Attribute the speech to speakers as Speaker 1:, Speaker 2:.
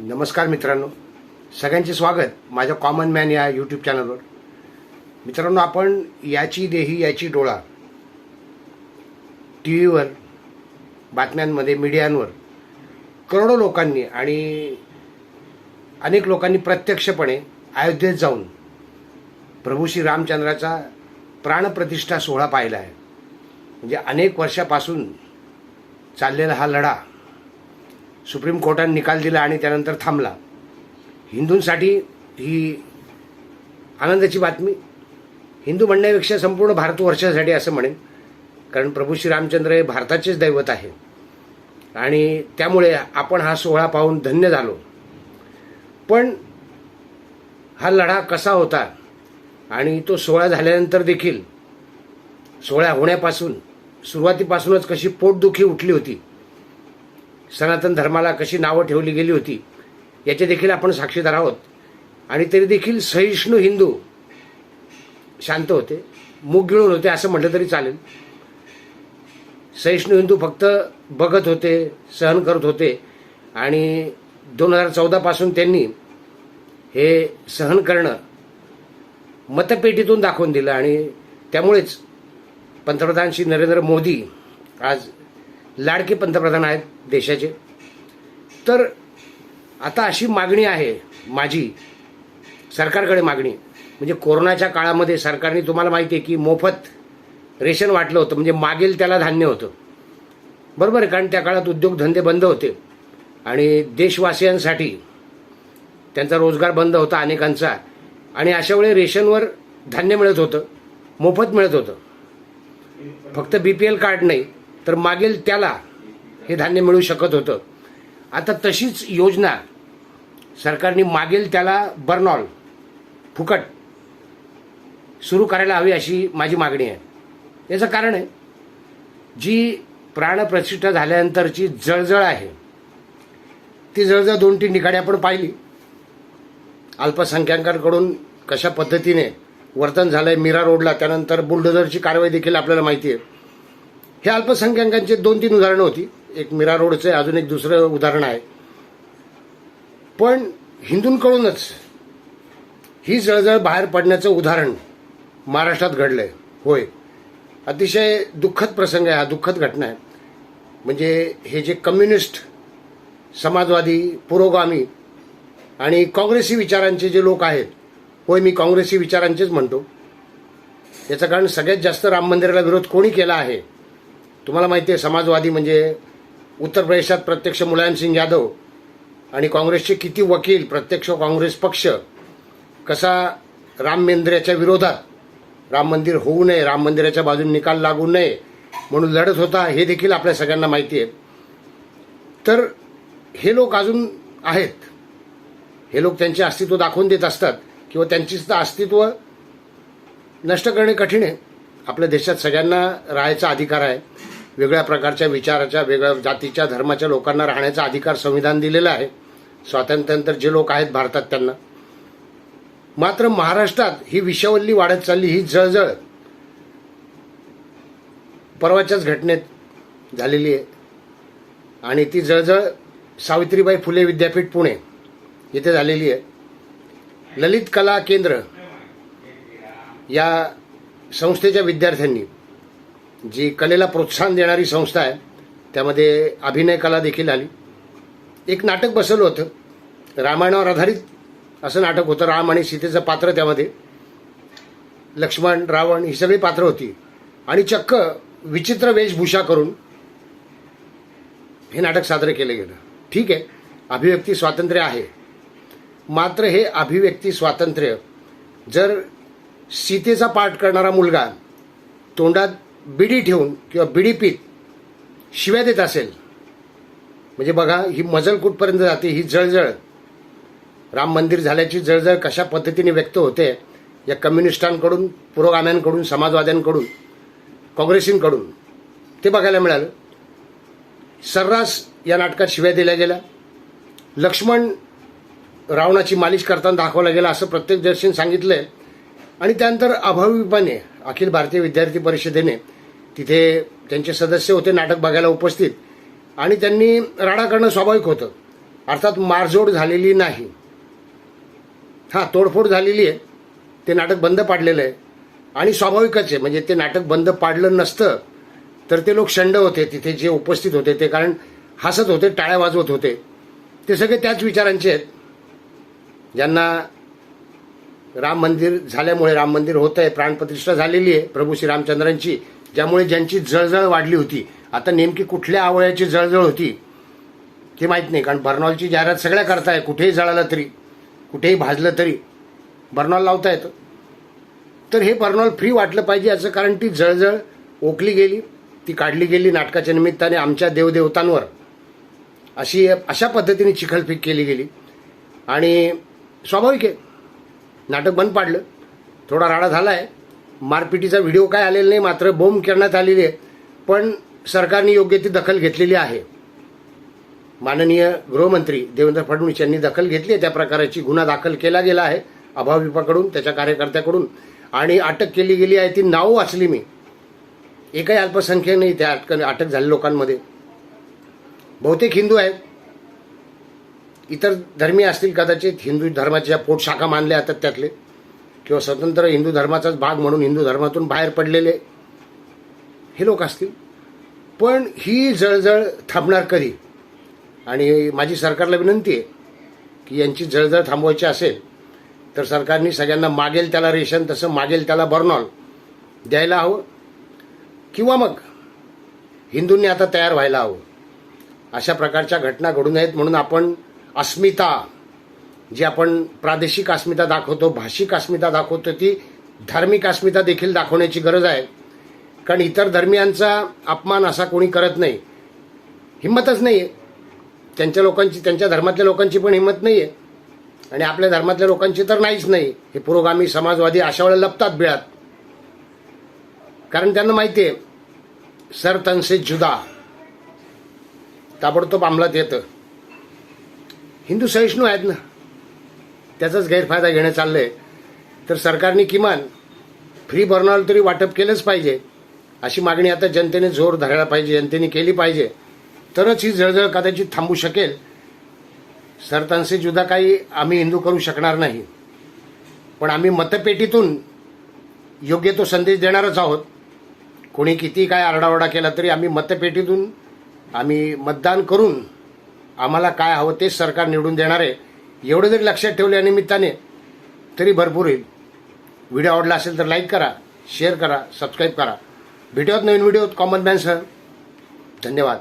Speaker 1: नमस्कार मित्रांनो. सगळ्यांचे स्वागत माझ्या कॉमन मॅन या यूट्यूब चॅनलवर मित्रांनो आपण याची देही याची डोळा टी व्हीवर बातम्यांमध्ये मीडियांवर करोडो लोकांनी आणि अनेक लोकांनी प्रत्यक्षपणे अयोध्येत जाऊन प्रभू श्री रामचंद्राचा प्राणप्रतिष्ठा सोहळा पाहिला आहे. म्हणजे अनेक वर्षापासून चाललेला हा लढा सुप्रीम कोर्टाने निकाल दिला आणि त्यानंतर थांबला. हिंदूंसाठी ही आनंदाची बातमी. हिंदू म्हणण्यापेक्षा संपूर्ण भारतवर्षासाठी असं म्हणेन. कारण प्रभू श्री रामचंद्र हे भारताचेच दैवत आहे. आणि त्यामुळे आपण हा सोहळा पाहून धन्य झालो. पण हा लढा कसा होता आणि तो सोहळा झाल्यानंतर देखील सोहळा होण्यापासून सुरुवातीपासूनच कशी पोटदुखी उठली होती सनातन धर्माला कशी नावं ठेवली गेली होती याचे देखील आपण साक्षीदार आहोत. आणि तरी देखील सहिष्णू हिंदू शांत होते मुख गिळून होते असं म्हटलं तरी चालेल. सहिष्णू हिंदू फक्त बघत होते सहन करत होते. आणि दोन हजार चौदापासून त्यांनी हे सहन करणं मतपेटीतून दाखवून दिलं. आणि त्यामुळेच पंतप्रधान श्री नरेंद्र मोदी आज लाडके पंतप्रधान आहेत देशाचे. तर आता अशी मागणी आहे माझी सरकारकडे मागणी. म्हणजे कोरोनाच्या काळामध्ये सरकारने तुम्हाला माहिती आहे की मोफत रेशन वाटलं होतं म्हणजे मागेल त्याला धान्य होतं. बरोबर आहे कारण त्या काळात उद्योगधंदे बंद होते. आणि देशवासियांसाठी त्यांचा रोजगार बंद होता अनेकांचा. आणि अशा वेळी रेशनवर धान्य मिळत होतं मोफत मिळत होतं. फक्त बी पी एल कार्ड नाही तर मागेल त्याला हे धान्य मिळू शकत होतं. आता तशीच योजना सरकारने मागेल त्याला बर्नॉल फुकट सुरू करायला हवी अशी माझी मागणी आहे. याचं कारण आहे जी प्राणप्रतिष्ठा झाल्यानंतरची जळजळ आहे ती जळजळ दोन तीन ठिकाणी आपण पाहिली. अल्पसंख्याकांकडून कशा पद्धतीने वर्तन झालंय मीरा रोडला त्यानंतर बुलडोझरची कारवाई देखील आपल्याला माहिती आहे. हे अल्पसंख्याकांचे दोन तीन उदाहरणं होती. एक मीरा रोडचं अजून एक दुसरं उदाहरण आहे. पण हिंदूंकडूनच ही जळजळ बाहेर पडण्याचं उदाहरण महाराष्ट्रात घडलंय. होय. अतिशय दुःखद प्रसंग आहे हा दुःखद घटना आहे. म्हणजे हे जे कम्युनिस्ट समाजवादी पुरोगामी आणि काँग्रेसी विचारांचे जे लोक आहेत होय मी काँग्रेसी विचारांचेच म्हणतो. याचं कारण सगळ्यात जास्त राम मंदिराला विरोध कोणी केला आहे? तुम्हाला माहिती आहे समाजवादी म्हणजे उत्तर प्रदेशात प्रत्यक्ष मुलायमसिंग यादव आणि काँग्रेसचे किती वकील प्रत्यक्ष काँग्रेस पक्ष कसा राम मेंद्र्याच्या विरोधात राम मंदिर होऊ नये राम मंदिराच्या बाजूने निकाल लागू नये म्हणून लढत होता हे देखील आपल्या सगळ्यांना माहिती आहे. तर हे लोक अजून आहेत. हे लोक त्यांचे अस्तित्व दाखवून देत असतात किंवा त्यांची सुद्धा अस्तित्व नष्ट करणे कठीण आहे. आपल्या देशात सगळ्यांना राहायचा अधिकार आहे. वेगळ्या प्रकारच्या विचाराच्या वेगळ्या जातीच्या धर्माच्या लोकांना राहण्याचा अधिकार संविधान दिलेला आहे. स्वातंत्र्यानंतर जे लोक आहेत भारतात त्यांना. मात्र महाराष्ट्रात ही विषवल्ली वाढत चालली ही जळजळ परवाच्याच घटनेत झालेली आहे. आणि ती जळजळ सावित्रीबाई फुले विद्यापीठ पुणे येथे झालेली आहे. ललित कला केंद्र या संस्थेच्या विद्यार्थ्यांनी जी कलेला प्रोत्साहन देणारी संस्था आहे त्यामध्ये अभिनय कला देखील आली. एक नाटक बसवलं होतं रामायणावर आधारित असं नाटक होतं राम आणि सीतेचं पात्र त्यामध्ये. लक्ष्मण रावण ही सगळी पात्र होती. आणि चक्क विचित्र वेशभूषा करून हे नाटक सादर केलं गेलं. ठीक आहे अभिव्यक्ती स्वातंत्र्य आहे. मात्र हे अभिव्यक्ती स्वातंत्र्य जर सीतेचा पाठ करणारा मुलगा तोंडात बिडी ठेवून किंवा बिडी पीत शिव्या देत असेल म्हणजे बघा ही मजल कुठपर्यंत जाते ही जळजळ. राम मंदिर झाल्याची जळजळ कशा पद्धतीने व्यक्त होते या कम्युनिस्टांकडून पुरोगाम्यांकडून समाजवाद्यांकडून काँग्रेसींकडून ते बघायला मिळालं. सर्रास या नाटकात शिव्या दिल्या गेल्या. लक्ष्मण रावणाची मालिश करताना दाखवला गेला असं प्रत्येक दर्शन सांगितलंय. आणि त्यानंतर अभावीपणे अखिल भारतीय विद्यार्थी परिषदेने तिथे त्यांचे सदस्य होते नाटक बघायला उपस्थित. आणि त्यांनी राडा करणं स्वाभाविक होतं. अर्थात मारझोड झालेली नाही. हां तोडफोड झालेली आहे. ते नाटक बंद पाडलेलं आहे. आणि स्वाभाविकच आहे म्हणजे ते नाटक बंद पाडलं नसतं तर ते लोक शंड होते. तिथे जे उपस्थित होते ते कारण हसत होते टाळ्या वाजवत होते. ते सगळे त्याच विचारांचे आहेत. ज्यांना राम मंदिर झाल्यामुळे राम मंदिर होत आहे प्राणप्रतिष्ठा झालेली आहे प्रभू श्रीरामचंद्रांची ज्यामुळे ज्यांची जळजळ वाढली होती. आता नेमकी कुठल्या आवळ्याची जळजळ होती ते माहीत नाही कारण बर्नॉलची जाहिरात सगळ्या करताय कुठेही जळालं तरी कुठेही भाजलं तरी. बर्नॉल लावता येतं तर हे बर्नॉल फ्री वाटलं पाहिजे याचं कारण ती जळजळ ओकली गेली ती काढली गेली नाटकाच्या निमित्ताने आमच्या देवदेवतांवर. अशी अशा पद्धतीने चिखलफीक केली गेली. आणि स्वाभाविक आहे नाटक बंद पाडलं. थोडा राडा झाला आहे मारपिटीचा व्हिडिओ काय आलेला नाही मात्र बोंब करण्यात आलेली आहे. पण सरकारने योग्य ती दखल घेतलेली आहे. माननीय गृहमंत्री देवेंद्र फडणवीस यांनी दखल घेतली आहे. त्या प्रकाराची गुन्हा दाखल केला गेला आहे अभाव विभागाकडून त्याच्या कार्यकर्त्याकडून. आणि अटक केली गेली आहे ती नावं वाचली मी. एकही अल्पसंख्य नाही त्या अटक अटक झालेल्या लोकांमध्ये. बहुतेक हिंदू आहेत. इतर धर्मीय असतील कदाचित हिंदू धर्माच्या पोटशाखा मानल्या जातात त्यातले. किंवा स्वतंत्र हिंदू धर्माचाच भाग म्हणून हिंदू धर्मातून बाहेर पडलेले. हे लोक असतील. पण ही जळजळ थांबणार कधी? आणि माझी सरकारला विनंती आहे की यांची जळजळ थांबवायची असेल तर सरकारने सगळ्यांना मागेल त्याला रेशन तसं मागेल त्याला बर्नॉल द्यायला हवं. किंवा मग हिंदूंनी आता तयार व्हायला हवं. अशा प्रकारच्या घटना घडून आहेत म्हणून आपण अस्मिता जी आपण प्रादेशिक अस्मिता दाखवतो भाषिक अस्मिता दाखवतो ती धार्मिक अस्मिता देखील दाखवण्याची गरज आहे. कारण इतर धर्मियांचा अपमान असा कोणी करत नाही. हिंमतच नाही आहे त्यांच्या लोकांची त्यांच्या धर्मातल्या लोकांची पण हिंमत नाही आहे आणि आपल्या धर्मातल्या लोकांची तर नाहीच नाही हे पुरोगामी समाजवादी अशा वेळेला लपतात बिळात. कारण त्यांना माहिती आहे सर तनसे जुदा. ताबडतोब अंमलात येतं. हिंदू सहिष्णू आहेत ना? त्याचाच गैरफायदा घेणं चाललंय. तर सरकारने किमान फ्री बर्नॉल तरी वाटप केलंच पाहिजे. अशी मागणी आता जनतेने जोर धरायला पाहिजे जनतेने केली पाहिजे. तरच ही जळजळ कदाचित थांबू शकेल. सरतांचे जुदा काही आम्ही हिंदू करू शकणार नाही. पण आम्ही मतपेटीतून योग्य तो संदेश देणारच आहोत. कोणी किती काय आरडाओरडा केला तरी आम्ही मतपेटीतून आम्ही मतदान करून आम्हाला काय हवं तेच सरकार निवडून देणार आहे. एवढं जरी लक्षात ठेवल्या निमित्ताने तरी भरपूर होईल. व्हिडिओ आवडला असेल तर लाईक करा शेअर करा सबस्क्राईब करा. भेटूयात नवीन व्हिडिओ कॉमन मॅनसह धन्यवाद.